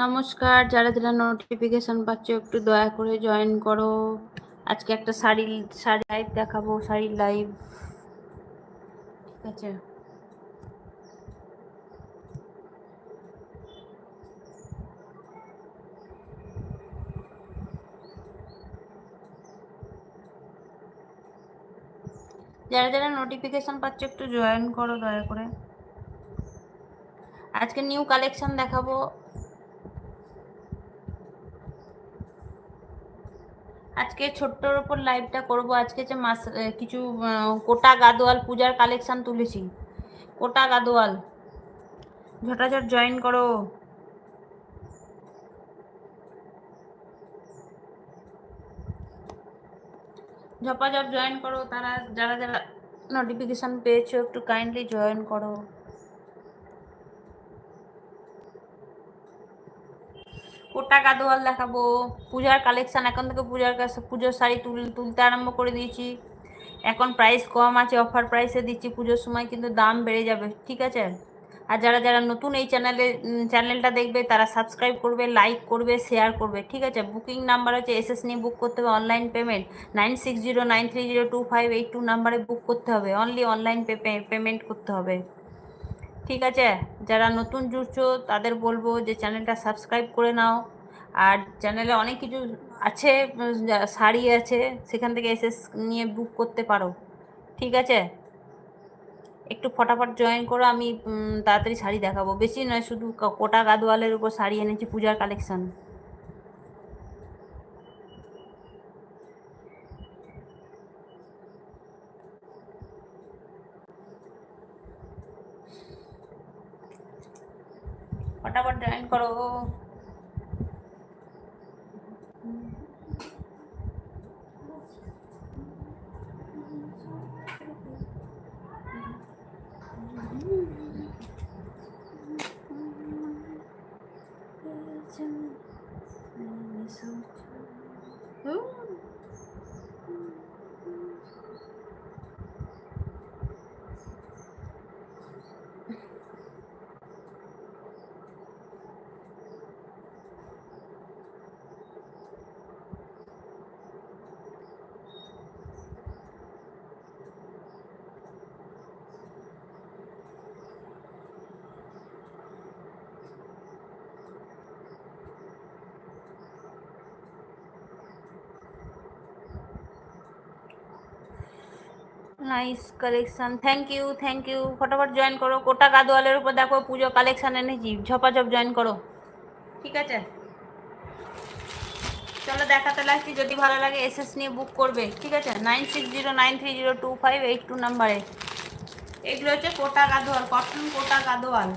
নমস্কার, যারা যারা নোটিফিকেশন পাচ্ছ একটু দয়া করে জয়েন করো। আজকে একটা শাড়ি শাড়ি লাইভ দেখাবো শাড়ির লাইভ ঠিক আছে? যারা যারা নোটিফিকেশন পাচ্ছ একটু জয়েন করো দয়া করে। আজকে নিউ কালেকশন দেখাবো। আজকে ছোট্টর ওপর লাইভটা করব। আজকে যে মাস কিছু কোটা গাদোয়াল পূজার কালেকশন তুলেছি। কোটা গাদোয়াল। ঝটাঝট জয়েন করো। ঝপাঝপ জয়েন করো। তারা, যারা যারা নোটিফিকেশান পেয়েছ, একটু কাইন্ডলি জয়েন করো। কোটা গাদোয়াল দেখাবো। পূজার কালেকশান এখন থেকে পূজার কাছে, পুজোর শাড়ি তুল, তুলতে আরম্ভ করে দিয়েছি। এখন প্রাইস কম আছে অফার প্রাইসে দিচ্ছি, পুজোর সময় কিন্তু দাম বেড়ে যাবে, ঠিক আছে? আর যারা যারা নতুন এই চ্যানেলে চ্যানেলটা দেখবে, তারা সাবস্ক্রাইব করবে লাইক করবে শেয়ার করবে, ঠিক আছে? বুকিং নাম্বার হচ্ছে এস এস নিয়ে বুক করতে হবে online payment nine six zero nine three zero two five eight two নাম্বারে বুক করতে হবে অনলি অনলাইন পেমেন্ট করতে হবে। ঠিক আছে? যারা নতুন জুড়ছো, তাদের বলব যে চ্যানেলটা সাবস্ক্রাইব করে নাও। আর চ্যানেলে অনেক কিছু আছে শাড়ি আছে, সেখান থেকে এসে নিয়ে বুক করতে পারো। ঠিক আছে? একটু ফটাফট জয়েন করো, আমি তাড়াতাড়ি শাড়ি দেখাবো। বেশি নয়, শুধু কোটা গাদোয়ালের উপর শাড়ি এনেছি, পূজার কালেকশন ফটাফট জয়েন করো। Nice collection thank you thank you ফটাফট জয়েন করো। কোটা গাদোয়ালের উপর দেখো, পুজো কালেকশন এনেছি। ঝপাঝপ জয়েন করো। ঠিক আছে? চলো দেখাতে লাগছি, যদি ভালো লাগে এসএস নিয়ে বুক করবে। ঠিক আছে? Nine six zero nine three zero two five eight two নাম্বারে এগুলো হচ্ছে কোটা গাদোয়াল কটন কোটা গাদোয়াল।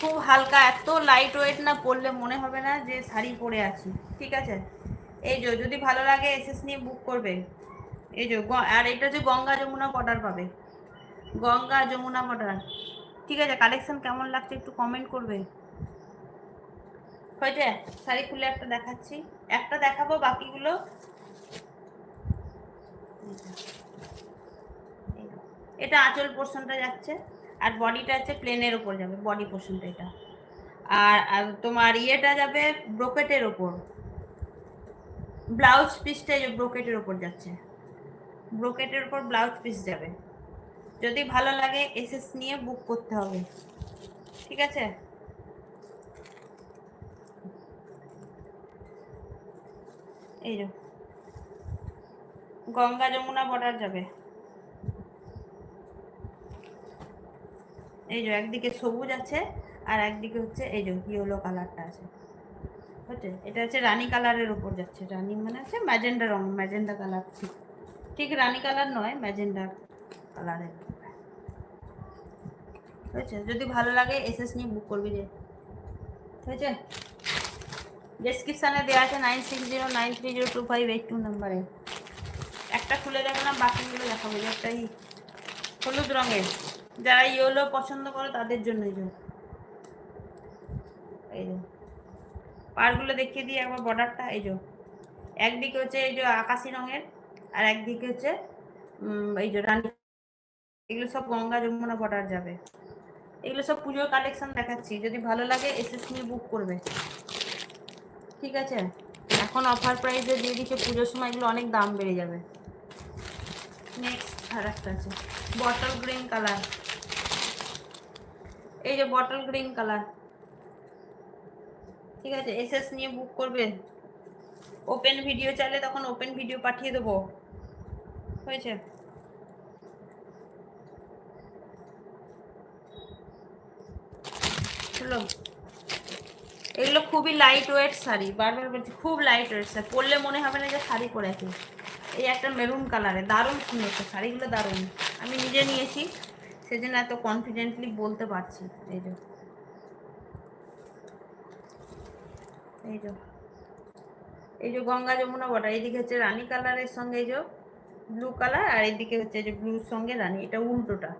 খুব হালকা, এত লাইট ওয়েট না পরলে মনে হবে না যে শাড়ি পরে আছি। ঠিক আছে? এই যদি ভালো লাগে এসএস নিয়ে বুক করবে। এই যে আর এটা যে গঙ্গা যমুনা বর্ডার পাবে। গঙ্গা যমুনা বর্ডার। ঠিক আছে কালেকশন কেমন লাগছে একটু কমেন্ট করবে। হয়েছে? শাড়ি খুলে একটা দেখাচ্ছি। একটা দেখাবো বাকিগুলো। এটা আঁচল পোর্শনটা যাচ্ছে, আর বডিটা হচ্ছে প্লেনের ওপর যাবে বডি পোর্শনটা এটা। আর তোমার ইয়েটা যাবে ব্রোকেটের ওপর ব্লাউজ পিসটা ব্রোকেটের ওপর যাচ্ছে। ব্রোকেটের উপর ব্লাউজ পিস যাবে। যদি ভালো লাগে এসএস নিয়ে বুক করতে হবে। ঠিক আছে? এই যে। গঙ্গা যমুনা বর্ডার যাবে। এই যে একদিকে সবুজ আছে আর একদিকে হচ্ছে এই যে ইয়েলো কালারটা আছে। হচ্ছে এটা হচ্ছে রানী কালারের উপর যাচ্ছে। রানী মানে আছে ম্যাজেন্ডা রং ম্যাজেন্ডা কালার ঠিক। ঠিক রানি কালার নয় ম্যাজেন্ডা কালারের। হয়েছে? যদি ভালো লাগে এসএস নিয়ে বুক করবি যে হয়েছে? ডেসক্রিপশানে দেওয়া আছে nine six zero nine three zero two five eight two নাম্বারে। একটা খুলে না বাকিগুলো দেখাবো যে একটাই হলুদ রঙের। যারা ইয়েলো পছন্দ করে তাদের জন্যই যে এই যে। পারগুলো দেখিয়ে দিই, একবার বর্ডারটা এই যে। একদিকে হচ্ছে এই যে আকাশি রঙের আর একদিকে হচ্ছে এই যে রানী, এগুলো সব গঙ্গা যমুনা বর্ডার যাবে। এগুলো সব পুজোর কালেকশন দেখাচ্ছি, যদি ভালো লাগে এসএস নিয়ে বুক করবে। ঠিক আছে? এখন অফার প্রাইসে দিয়ে দিচ্ছে, পুজোর সময় এগুলো অনেক দাম বেড়ে যাবে। নেক্সট আর একটা আছে বটল গ্রিন কালার এই যে বটল গ্রিন কালার ঠিক আছে? এসএস নিয়ে বুক করবে। ওপেন ভিডিও চাইলে তখন ওপেন ভিডিও পাঠিয়ে দেবো। হয়েছে। এগুলো খুবই লাইট ওয়েট শাড়ি, বারবার বলছি খুব লাইট ওয়েট শাড়ি, পরলে মনে হবে না যে শাড়ি পরে পরেছে এই একটা মেরুন কালারে দারুণ সুন্দর তো, শাড়িগুলো দারুণ। আমি নিজে নিয়েছি, সেজন্য এত কনফিডেন্টলি বলতে পারছি। এই যে। এই যে। গঙ্গা যমুনা বটা এইদিকে হচ্ছে রানী কালারের সঙ্গে এই যে ব্লু কালার আর এইদিকে হচ্ছে যে ব্লুর সঙ্গে রানী, এটা উল্টোটা।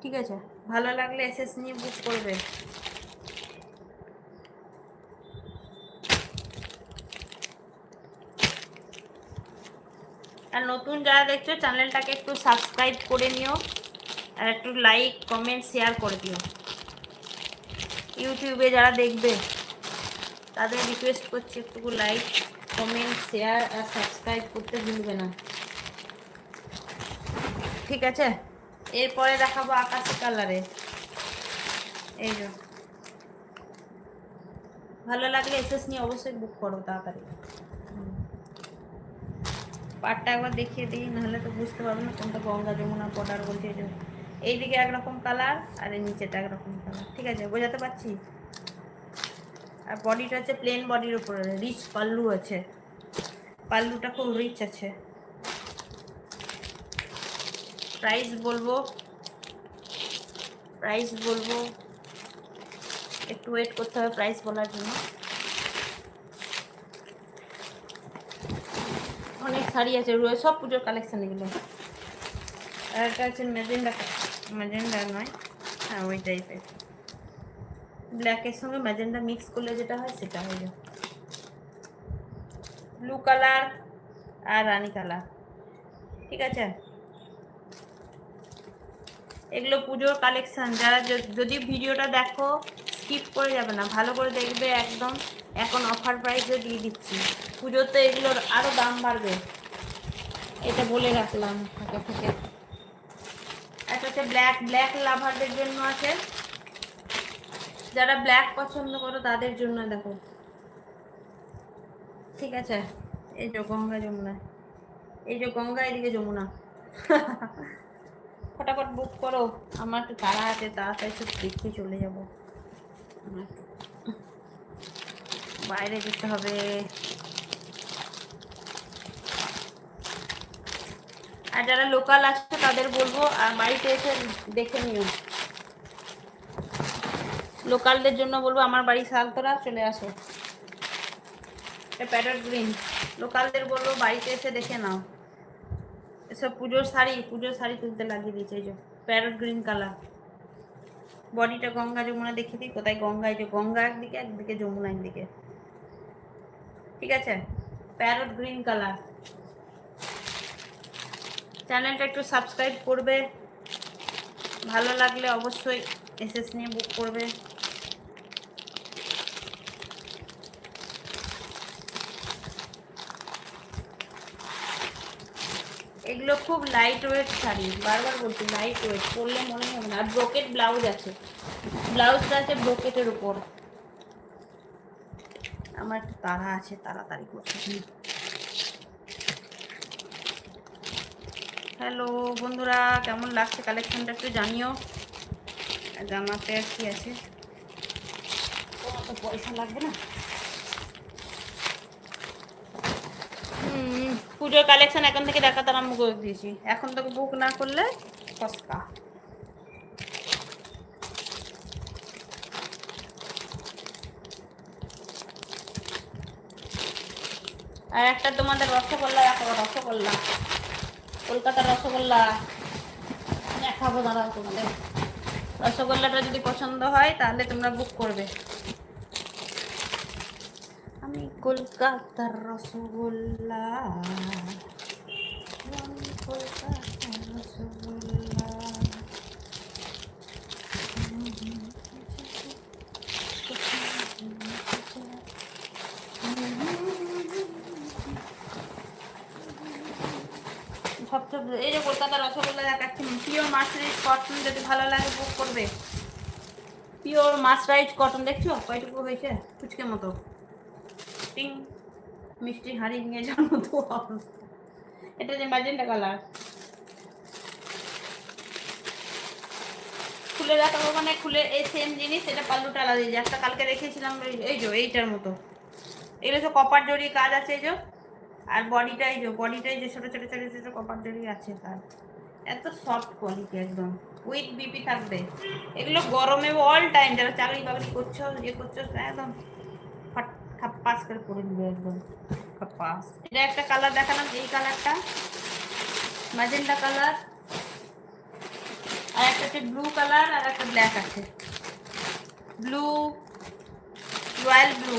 ঠিক আছে, ভালো লাগলে এসএস নিয়ে বুক করবে। আর নতুন যারা দেখছ চ্যানেলটাকে একটু সাবস্ক্রাইব করে নিও আর একটু লাইক কমেন্ট শেয়ার করে দিও। ইউটিউবে যারা দেখবে তাদের রিকোয়েস্ট করছি একটু লাইক কমেন্ট শেয়ার আর সাবস্ক্রাইব করতে ভুলবে না। ঠিক আছে? এরপরে দেখাবো আকাশি কালারে এই যে। ভালো লাগলে এসএস নিয়ে অবশ্যই বুক করো তাড়াতাড়ি। পাটটা একবার দেখিয়ে দিই, নাহলে তো বুঝতে পারব না কোনটা গঙ্গা যমুনা বর্ডার বলছে এইদিকে একরকম কালার আর নিচেটা একরকম কালার ঠিক আছে? বোঝাতে পারছি? আর বডিটা হচ্ছে প্লেন বডির উপরে রিচ পাল্লু আছে। পাল্লুটা খুব রিচ আছে। প্রাইস বলব প্রাইস বলব, একটু ওয়েট করতে হবে প্রাইস বলার জন্য। অনেক শাড়ি আছে, রয়ে, সব পুজোর কালেকশন এগুলো। আর একটা আছে মেজেন্ডা মেজেন্ডা নয় হ্যাঁ ওই টাইপের ব্ল্যাকের সঙ্গে ম্যাজেন্ডা মিক্স করলে যেটা হয় সেটা হয়ে যায়। ব্লু কালার আর রানী কালার ঠিক আছে? এগুলো পুজোর কালেকশন যারা যদি ভিডিওটা দেখো স্কিপ করে যাবে না। ভালো করে দেখবে একদম। এখন অফার প্রাইসে দিয়ে দিচ্ছি। পুজোতে এগুলোর আরও দাম বাড়বে। এটা বলে রাখলাম থেকে। একটা হচ্ছে ব্ল্যাক ব্ল্যাক লাভারদের জন্য আছে। যারা ব্ল্যাক পছন্দ করো, তাদের জন্য দেখো। ঠিক আছে? এই যে গঙ্গা যমুনা। এই যে গঙ্গা, এদিকে যমুনা। ফটাফট বুক করো। আমার একটু তাড়া আছে, তাড়াতাড়ি সব দেখে চলে যাব। বাইরে যেতে হবে। আর যারা লোকাল আছে তাদের বলব, আর বাড়িতে এসে দেখে নিও। লোকালদের জন্য বলব, আমার বাড়ি শালতরা চলে আসো। Parrot green. লোকালদের বলব, বাড়িতে এসে দেখে নাও। এসব পুজোর শাড়ি পুজোর শাড়ি তুলতে লাগিয়ে দিয়েছে, এই যে প্যারট গ্রিন কালার। বডিটা গঙ্গা যমুনা দেখিয়ে দিই, কোথায় গঙ্গা, এই যে গঙ্গা একদিকে একদিকে যমুনা একদিকে ঠিক আছে? Parrot green colour. চ্যানেলটা একটু সাবস্ক্রাইব করবে। ভালো লাগলে অবশ্যই এসএস নিয়ে বুক করবে। এগুলো খুব লাইট ওয়েট শাড়ি, বারবার বলছি লাইট ওয়েট পরলে মনে হবে না। আর ব্রোকেট ব্লাউজ আছে। ব্লাউজটা আছে ব্রোকেটের উপর। আমার একটু তাড়া আছে, তাড়াতাড়ি করছি। হ্যালো বন্ধুরা, কেমন লাগছে কালেকশনটা একটু জানিও? জামাতে আর কি আছে? পয়সা লাগবে না? পুজোর কালেকশন এখন থেকে দেখাতে আমি করে দিয়েছি। এখন তোকে বুক না করলে ফসকা। আর একটা তোমাদের রসগোল্লা দেখাবো, রসগোল্লা। কলকাতার রসগোল্লা দেখাবো, দাঁড়াও তোমাদের। রসগোল্লাটা যদি পছন্দ হয়, তাহলে তোমরা বুক করবে। আমি কলকাতার রসগোল্লা। আমি কলকাতার রসগোল্লা। সবচেয়ে এই যে কলকাতার রসগোল্লা দেখাচ্ছি। পিওর মার্সারাইজ কটন যদি ভালো লাগে বুক করবে। পিওর মার্সারাইজ কটন দেখছ? কয়টুকু হয়েছে? ফুচকের মতো। মিষ্টি হাঁড়ি নিয়ে যাওয়ার মতো এটা যে ম্যাজেন্টা কালার খুলে মানে খুলে এই সেম জিনিস, এটা পাল্লুটা একটা কালকে এই- যে, এইটার মতো। এগুলো তো কপার জড়ি কাজ আছে এই যে। আর বডিটাই যে বডিটাই যে ছোটো ছোটো ছোটো ছোটো কপার জড়ি আছে তার। এত সফট কোয়ালিটি একদম। উইথ বিপি থাকবে। এগুলো গরমে অল টাইম যারা চাকরি বাকরি করছ ইয়ে করছ, একদম খাপ্পাস করে পরে নেবে একদম খাপ্পাস এটা একটা কালার দেখালাম এই কালারটা ম্যাজেন্টা কালার আর একটা হচ্ছে ব্লু কালার আর একটা ব্ল্যাক আছে ব্লু রয়্যাল ব্লু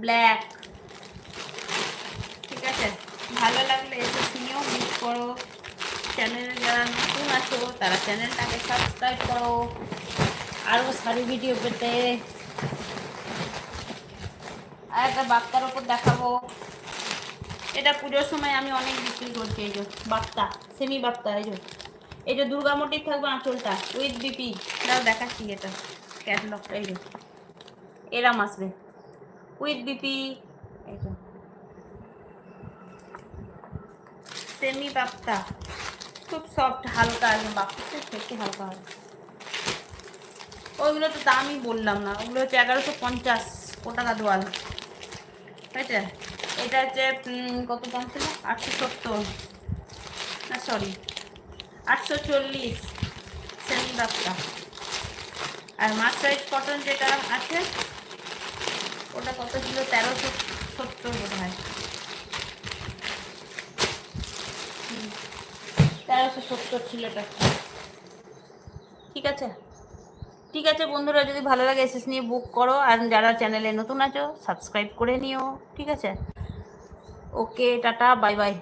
ব্ল্যাক ঠিক আছে ভালো লাগলে এসে কিনেও মিস করো চ্যানেলে যারা নতুন আছো তারা চ্যানেলটাকে সাবস্ক্রাইব করো আরও সারি ভিডিও পেতে আর একটা বাক্তার ওপর দেখাবো। এটা পুজোর সময় আমি অনেক বিক্রি করছি, এই যে বাক্তা সেমি বাক্তা এই যে। এই যে দুর্গা মোটিভ থাকবে আঁচলটা, উইথ বিপি। এটাও দেখাচ্ছি এটা ক্যাটলগটা এই যে। এরাম আসবে উইথ বিপি, এই যে। সেমি বাপ্তা। খুব সফট হালকা একদম বাপ্তা থেকে হালকা হয়। ওইগুলো তো দামই বললাম না, ওগুলো হচ্ছে এগারোশো পঞ্চাশ ও টাকা দোয়াল। হয়েছে এটা হচ্ছে কত দাম ছিল? আটশো সত্তর। না সরি আটশো চল্লিশ। সেমি বাপ্তা আর মাস্টারাইজ কটন যেটা আছে, ওটা কত ছিল? তেরোশো সত্তর বোধ হয় তেরোশো সত্তর ছিল এটা। ঠিক আছে? ঠিক আছে বন্ধুরা, যদি ভালো লাগে এসএস নিয়ে বুক করো, আর যারা চ্যানেলে নতুন আছো সাবস্ক্রাইব করে নিও, ঠিক আছে? ওকে টাটা বাই বাই